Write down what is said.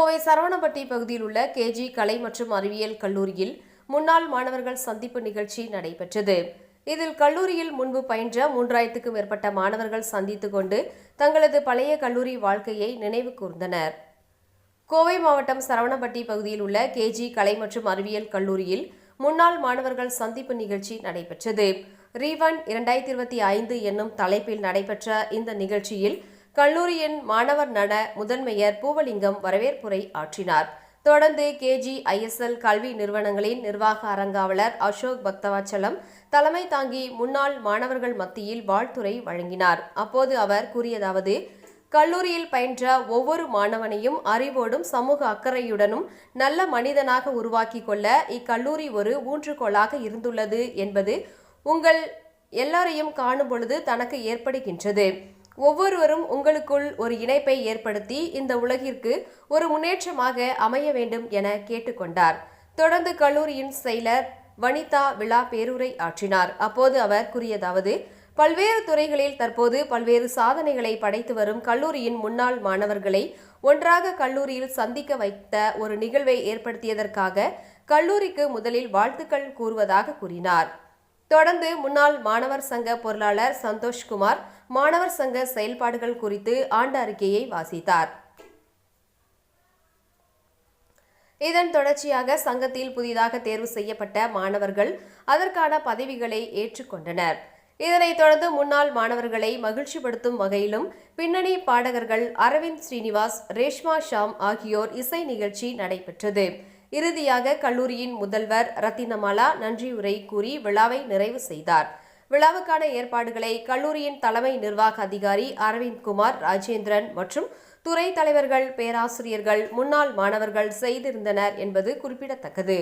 கோவை சரவணப்பட்டி பகுதியில் உள்ள கேஜி கலை மற்றும் அறிவியல் கல்லூரியில் முன்னாள் மாணவர்கள் சந்திப்பு நிகழ்ச்சி நடைபெற்றது. இதில் கல்லூரியில் முன்பு பயின்ற மூன்றாயிரத்துக்கும் மேற்பட்ட மாணவர்கள் சந்தித்து கொண்டு தங்களது பழைய கல்லூரி வாழ்க்கையை நினைவு கூர்ந்தனர். கோவை மாவட்டம் சரவணப்பட்டி பகுதியில் உள்ள கேஜி கலை மற்றும் அறிவியல் கல்லூரியில் முன்னாள் மாணவர்கள் சந்திப்பு நிகழ்ச்சி நடைபெற்றது. ரீவன் இரண்டாயிரத்தி இருபத்தி ஐந்து என்னும் தலைப்பில் நடைபெற்ற இந்த நிகழ்ச்சியில் கல்லூரியின் மாணவர் நல முதன்மையர் பூவலிங்கம் வரவேற்புரை ஆற்றினார். தொடர்ந்து கேஜி ஐஎஸ்எல் கல்வி நிறுவனங்களின் நிர்வாக அரங்காவலர் அசோக் பக்தவாச்சலம் தலைமை தாங்கி முன்னாள் மாணவர்கள் மத்தியில் வாழ்த்துறை வழங்கினார். அப்போது அவர் கூறியதாவது கல்லூரியில் பயின்ற ஒவ்வொரு மாணவனையும் அறிவோடும் சமூக அக்கறையுடனும் நல்ல மனிதனாக உருவாக்கிக் கொள்ள இக்கல்லூரி ஒரு ஊன்றுகோலாக இருந்துள்ளது என்பது உங்கள் எல்லாரையும் காணும் பொழுது தனக்கு ஏற்படுகின்றது. ஒவ்வொருவரும் உங்களுக்குள் ஒரு இணைப்பை ஏற்படுத்தி இந்த உலகிற்கு ஒரு முன்னேற்றமாக அமைய வேண்டும் என கேட்டுக்கொண்டார். தொடர்ந்து கல்லூரியின் செயலர் வனிதா விழா பேருரை ஆற்றினார். அப்போது அவர் கூறியதாவது பல்வேறு துறைகளில் தற்போது பல்வேறு சாதனைகளை படைத்து வரும் கல்லூரியின் முன்னாள் மாணவர்களை ஒன்றாக கல்லூரியில் சந்திக்க வைத்த ஒரு நிகழ்வை ஏற்படுத்தியதற்காக கல்லூரிக்கு முதலில் வாழ்த்துக்கள் கூறுவதாக கூறினார். தொடர்ந்து முன்னாள் மாணவர் சங்க பொருளாளர் சந்தோஷ்குமார் மாணவர் சங்க செயல்பாடுகள் குறித்து ஆண்டு அறிக்கையை வாசித்தார். இதன் தொடர்ச்சியாக சங்கத்தில் புதிதாக தேர்வு செய்யப்பட்ட மாணவர்கள் அதற்கான பதவிகளை ஏற்றுக்கொண்டனர். இதனைத் தொடர்ந்து முன்னாள் மாணவர்களை மகிழ்ச்சிப்படுத்தும் வகையிலும் பின்னணி பாடகர்கள் அரவிந்த் ஸ்ரீனிவாஸ் ரேஷ்மா ஷாம் ஆகியோர் இசை நிகழ்ச்சி நடைபெற்றது. இறுதியாக கல்லூரியின் முதல்வர் ரத்தினமாலா நன்றியுரை கூறி விழாவை நிறைவு செய்தார். விழாவுக்கான ஏற்பாடுகளை கல்லூரியின் தலைமை நிர்வாக அதிகாரி அரவிந்த் குமார் ராஜேந்திரன் மற்றும் துறை தலைவர்கள் பேராசிரியர்கள் முன்னாள் மாணவர்கள் செய்திருந்தனர் என்பது குறிப்பிடத்தக்கது.